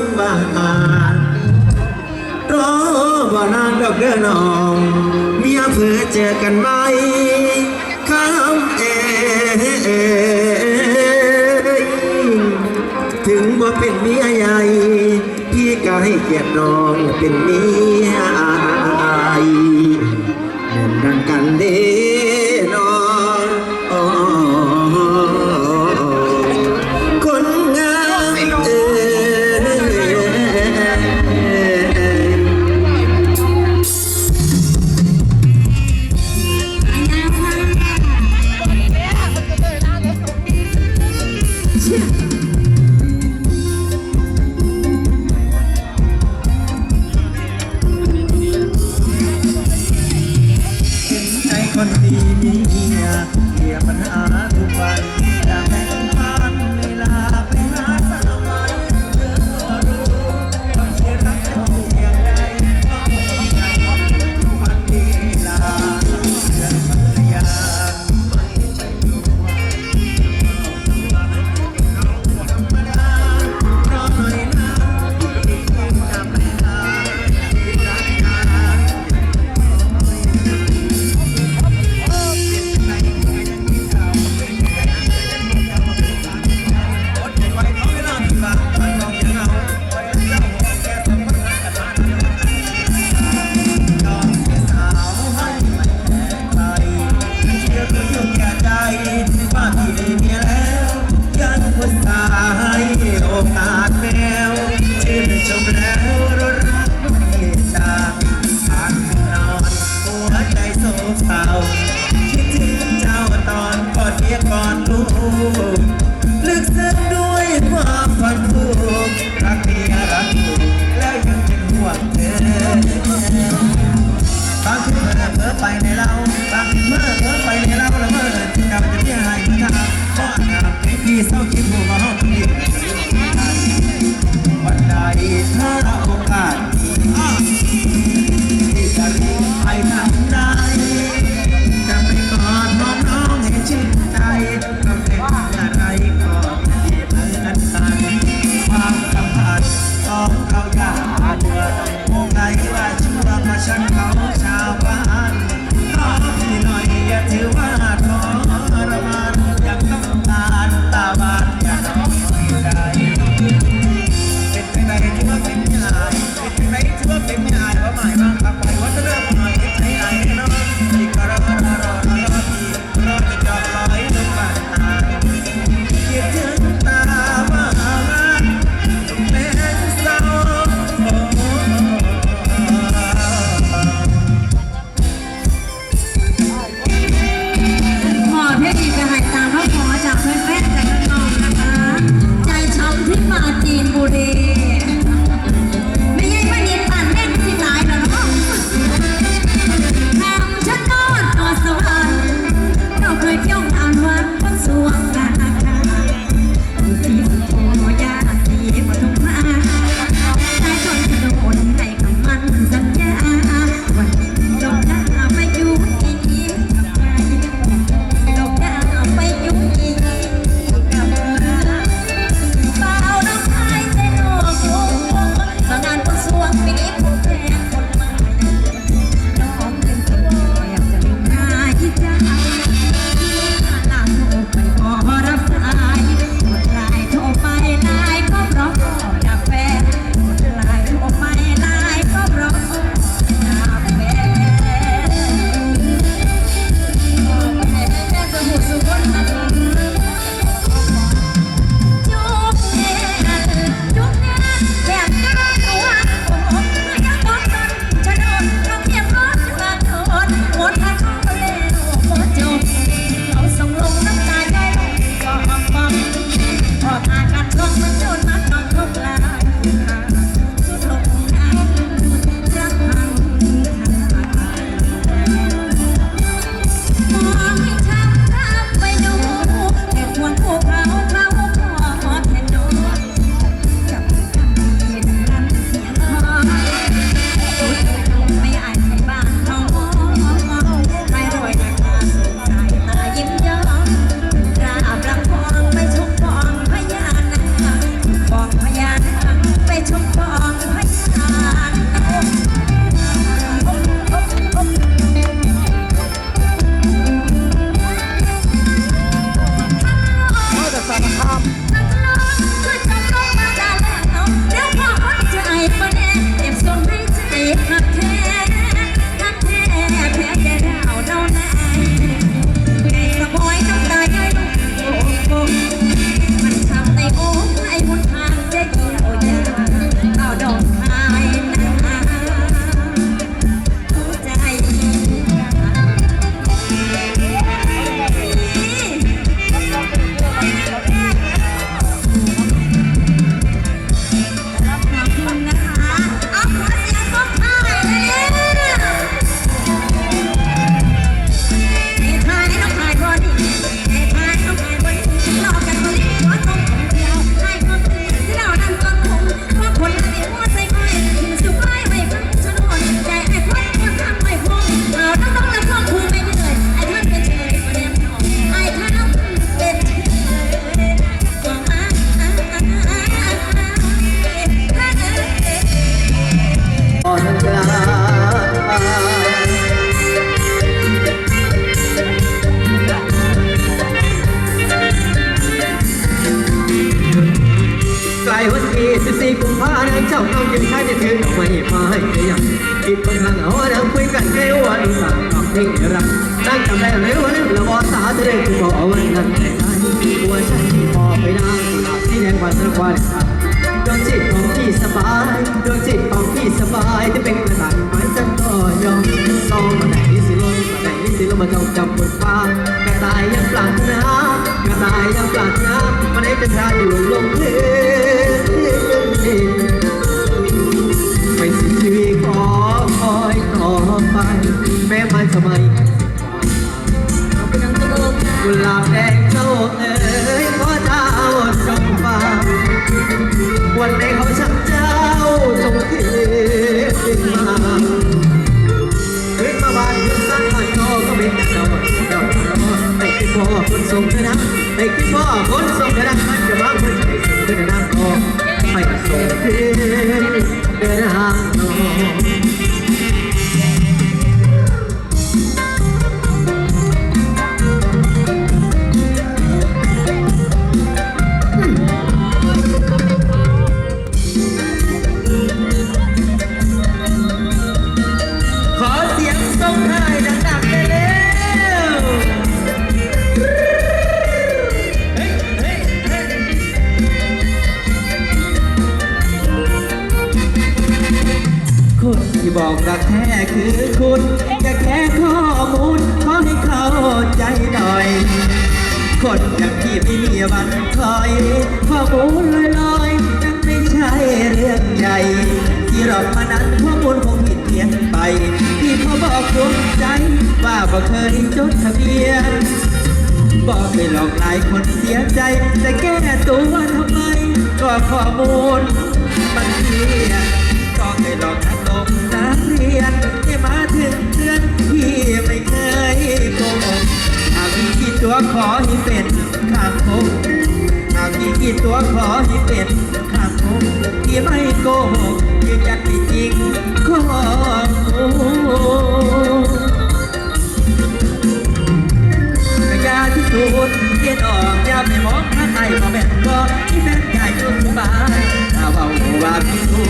งบ้านรอว่นานดอกเด้อนออกเมียเผื่อเจอกันไหมคำามเอถึงว่าเป็นเมียใหญ่พี่ก็ให้เกียรติน้องเป็นเมียอายเหมือนดังกันเด้ ปรารถนากระต่ายยังวปรารถนามันนี้จะทาอยู่ลงเพลงไม่สิ้นชีวิตขอคอยต่อไป แม้ไมันสมัยกุหลาบแดงเจ้าเอ๋ยขอเจ้าจงฟังวันใดเขาชักเจ้าจงเท พ่อคนทรงเธอนะไอ้คืพ่อคนทรงเธอนะมันจะบ้าเพื่อนไปส่งเธอนะพ่อไปส่งเธอนะ ก็เคยจดทะเบียน บอกไปหลอกหลายคนเสียใจ แต่แก้ตัวทำไม ก็ข้อมูลมันเพี้ยก็เคยหลอกนักลงนักเรียนที่มาถึงเดือนพี่ไม่เคยโกหกหากพี่คิดตัวขอให้เป็นข้างคงหากพี่คิดตัวขอให้เป็นข้างคงที่ไม่โกหกยืนยันจริงของหนู สูดเย็นออกยาไม่มองหน้าใครมาแบ่งกักที่แฟนใหญ่ตัวบ้านถ้าเบาว่าพี่สู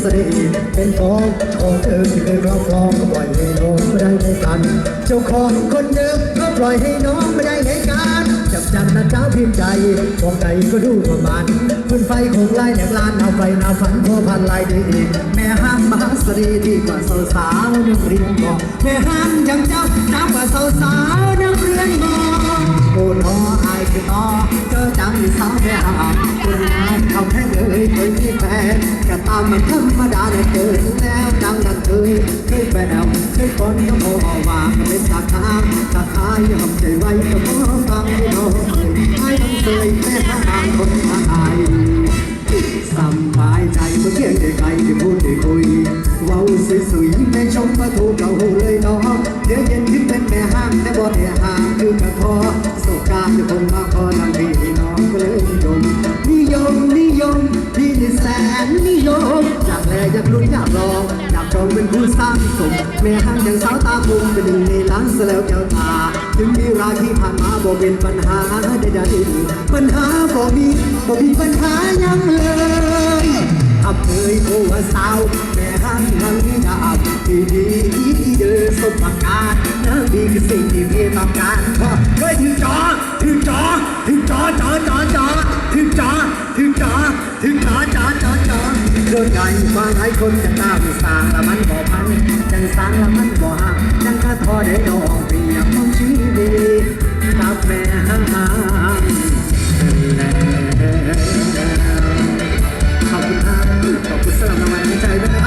เสน่ห์เป็นของของเธอที่เคยครอบครองก็ปล่อยให้น้องไม่ได้ในกัน เจ้าของคนเดิมก็ปล่อยให้น้องไม่ได้ในกันจับจันนะเจ้าพิมพ์ใจมองใจก็ดูประมาณฟืนไฟคงไล่แหนกลานเอาไฟนาฝันพัวพันลายดีอีกแม่ห้ามมหาสรีดีกว่าสาวสาวนักเรียนบอกแม่ห้ามยังเจ้าจ้ากว่าสาวสาวนักเรียนบอกโอ้น้ออายคือต่อเจอจังสาวแม่ห้ามคนงานเขาแค่ เคยมีแฟนก็ตามมันธรรมดาเนี่ยเกิดแล้วดังดังเคยเคยแฝวเคยคนก็พอว่าก็เป็นตาค้างตาค้ายอมใจไว้ก็พอฟังไม่น้อยให้มันเคยแม่ห้ามคนอายสบายใจเมื่อเพียงได้ใครได้พูดได้คุยว้าวสวยๆในชมประตูเก่าเลยเนาะเดี๋ยวเย็นขึ้นเป็นแม่ห้างแต่บ่ได้ห่างคือกระทอสงกรารจะคงมาขอนางพี่ แม่ห้างอย่างสาวตาบุมเป็นหนึ่งในล้านซะแล้วแก้วตา ถึงมีราที่ผ่านมาบ่เป็นปัญหาใดๆปัญหาบ่มีบ่มีปัญหายังเลยอับเคยโอวสาวแม่หันหันดาบที่ดีเดินสมประการนั่นดีคือสิ่งที่พี่ต้องการพอเคยถึงจอถึงจอถึงจอจอจอจอถึงจอถึงจอถึงจอจอจอจอ เดินใหญ่ฟังให้คนจะตามสร้างละมันบ่พังจังสร้างละมันบ่ห่างจังกะทอได้ดอกเปียกของชีวิตกับแม่ห่างขอบคุณครับขอบคุณสำหรับรางวัลใจด้วย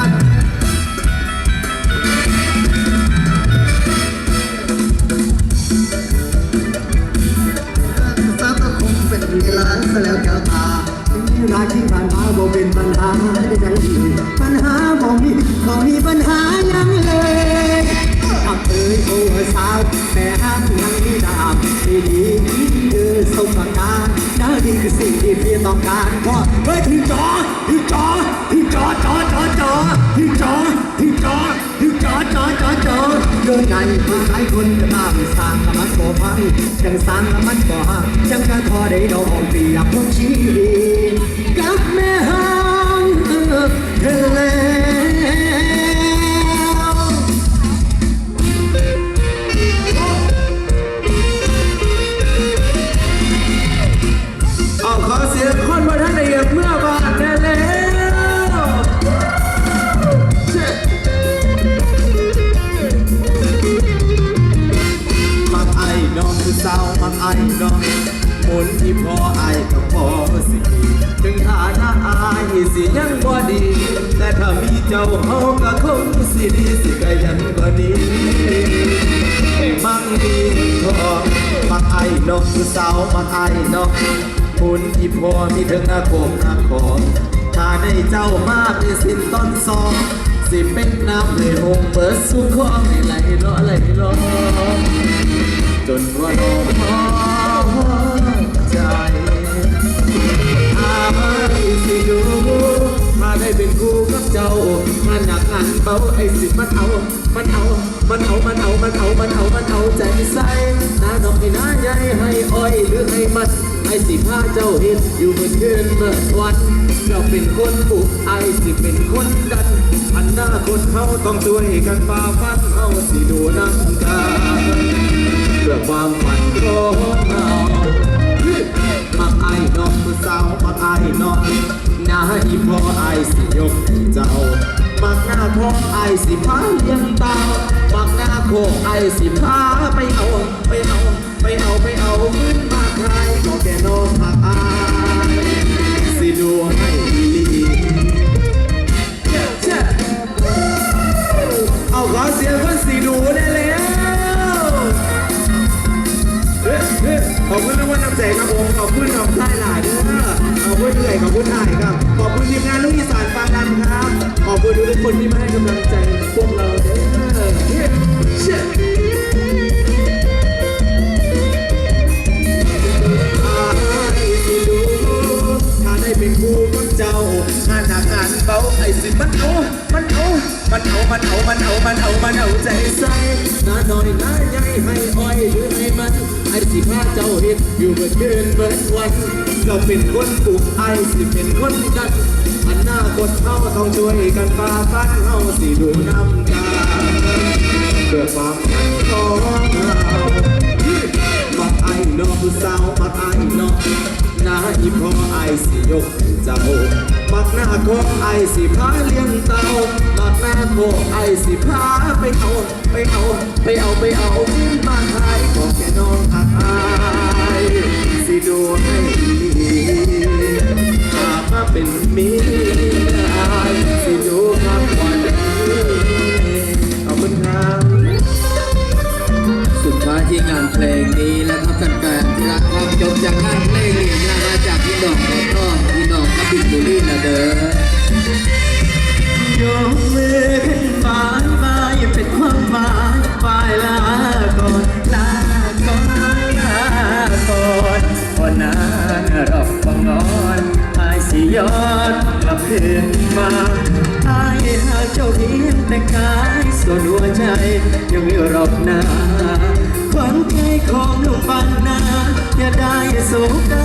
ถึงหน้าโคงหน้าคอถ้าได้เจ้ามาเป็นสินต้นซองสิเป็นน้ำเลยหงเปิดสู่คอให้ไหลล้อไหลล้อจนว่าน้องใจอาไม่สิดูมาได้เป็นกูกับเจ้ามันหนักอันเบาไอ้สิมันเอามันเอามันเอามันเอามันเอามันเอามันเอาใจใส่น้าดอกให้น้าใหญ่ให้อ้อยหรือให้มัน อ้สิพาเจ้าเห็นอยู่เมื่อคืนเมื่อวันเจ้าเป็นคนบุกไอ้สิเป็นคนดันอันหน้าคนเขาต้องช่วยกันฝ่าฟันเอาสิดูน้ำกันเพื่อความฝันของเรามักไอ้น้องผู้สาวมักไอ้น้องหน้าอีพ่อไอ้สิยกเจ้ามักหน้าพ่อไอ้สิพาเลี้ยงเตามักหน้าโคกไอ้สิพา คุณรางวัลน้ำใจครับผมขอบคุณน้องชายหลายเด้อขอบคุณเหนื่อยขอบคุณถ่ายครับขอบคุณทีมงานลูกอีสานฟังดำครับ ขอบคุณทุกคนที่มาให้กำลังใจพวกเราเด้อเฮ้ย เมื่อคืนเบิดวันเราเป็นคนปลูกไอสิเป็นคนดันอันหน้าคนเฮาต้องช่วยกันฝ่าฟันเฮาสิดูน้ำตาเพื่อความฝันของเรามักไอเนอผู้สาวมักไอเนอหน้าอีพอไอสิยกเจ้ามักหน้าขอไอสิพาเลี้ยงเตามักหน้าขอไอสิพาไปเอา ไปเอา ไปเอาไปเอาขึ้นมาขายของแกน้องอักอา ดูให้ดีหากมาเป็นมียอายสิดูครับวันนี้ขอบคุณครับ สุดท้ายที่งานเพลงนี้แล้วครับแฟนๆที่รักครับจบจากงานเพลงนี้นะมาจากพี่น้องของน้องพี่น้องกับบิ๊กบุรีนะเด้อยกมือขึ้นฟ้าบายเป็นความหมายบายลา นานรอบบังนอนอายสิยอดกลับคืนมาอายหาเจ้าเพียงแต่กายส่วนหัวใจยังมีรอบหน้าขวัญใจของลูกปันนาอย่าได้สูงได้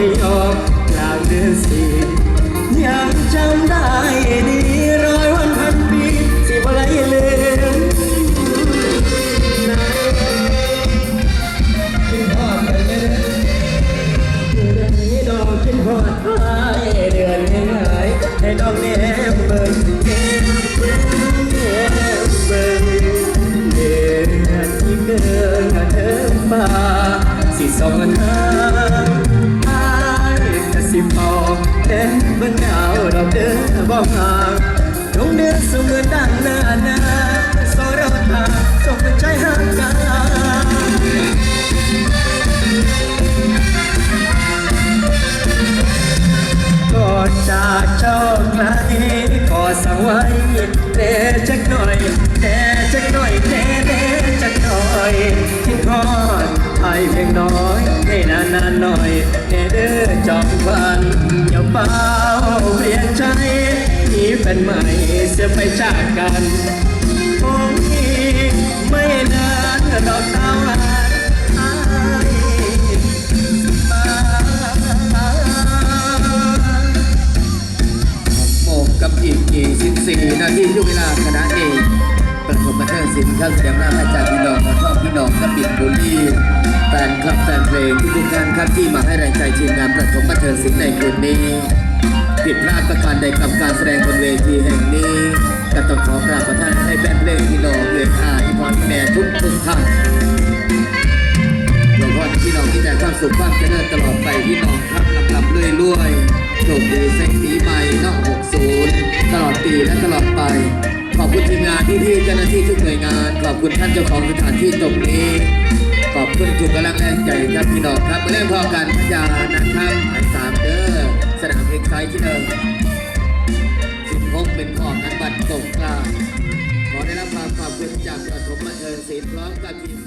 อก สั่งไว้เดจักหน่อยเดจักหน่อยเดเดจักหน่อยคิดทอดไอเพียงน้อยให้นานนานๆหน่อยเดเด้อจอมวันอย่าเป้าเปลี่ยนใจมีแฟนใหม่เสียไปจากกันคงอีกไม่นานดอกตาวาน 24 นาทียุเวลาคณะเอกประกบมาเทอนสินข้าวเสียงหน้าพระจาร์พี่น้องมาชอบพี่น้องกระปิดบุรีแฟนคลับแฟนเพลงทุกท่านครับที่มาให้แรงใจทีมงานประกบมาเทอนสินในคืนนี้ผิดพลาดประการใดกับการแสดงบนเวทีแห่งนี้ก็ต้องขอกราบประทานให้แฟนเพลงพี่น้องเวทอาที่พรแม่ทุกทุกท่านหลวงพ่อพี่น้องที่แต่ความสุขความเจริญตลอดไปพี่น้องครับลำลำเรื่อยๆ วยโชคดีเซ็งปีใหม่นอก60 ตลอดปีและตลอดไป ขอบคุณทีมงานที่ที่เจ้าหน้าที่ทุกหน่วยงาน ขอบคุณท่านเจ้าของสถานที่ตรงนี้ ขอบคุณทุกกำลังแรงใจครับพี่น้องครับมาเล่นพอกันพยานะครับหมายสามเด้อสนามเพลงไซที่เดิมสิบหกเป็นของนันบัตรสงกรานต์ขอได้รับความขอบคุณจากประถมบันเทิงศิลป์พร้อมกับทีม